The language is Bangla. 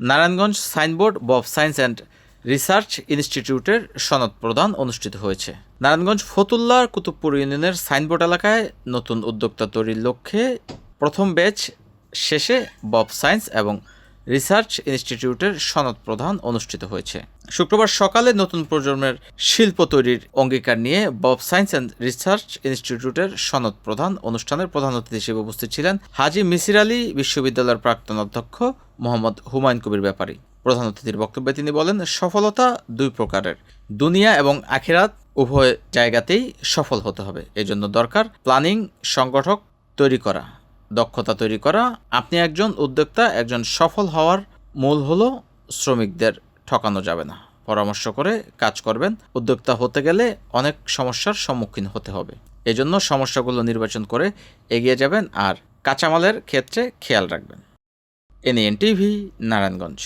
নারায়ণগঞ্জ সাইনবোর্ড বব সায়েন্স অ্যান্ড রিসার্চ ইনস্টিটিউটের সনদ প্রদান অনুষ্ঠিত হয়েছে। নারায়ণগঞ্জ ফতুল্লার কুতুবপুর ইউনিয়নের সাইনবোর্ড এলাকায় নতুন উদ্যোক্তা তৈরির লক্ষ্যে প্রথম ব্যাচ শেষে বব সায়েন্স এবং রিসার্চ ইনস্টিটিউটের সনদ প্রদান অনুষ্ঠিত হয়েছে। শুক্রবার সকালে নতুন প্রজন্মের শিল্প তৈরির অঙ্গীকার নিয়ে বব সায়েন্স অ্যান্ড রিসার্চ ইনস্টিটিউটের সনদ প্রধান অনুষ্ঠানের প্রধান অতিথি হিসেবে উপস্থিত ছিলেন হাজি মিসির আলী বিশ্ববিদ্যালয়ের প্রাক্তন অধ্যক্ষ মোহাম্মদ হুমায়ুন কবির ব্যাপারী। প্রধান অতিথির বক্তব্যে তিনি বলেন, সফলতা দুই প্রকারের, দুনিয়া এবং আখিরাত, উভয় জায়গাতেই সফল হতে হবে। এজন্য দরকার প্ল্যানিং সংগঠক তৈরি করা। দক্ষতা তৈরি করা। আপনি একজন উদ্যোক্তা, একজন সফল হওয়ার মূল হলো শ্রমিকদের ঠকানো যাবে না। পরামর্শ করে কাজ করবেন। উদ্যোক্তা হতে গেলে অনেক সমস্যার সম্মুখীন হতে হবে। এজন্য সমস্যাগুলো নির্বাচন করে এগিয়ে যাবেন আর কাঁচামালের ক্ষেত্রে খেয়াল রাখবেন। NN TV Narayanganj.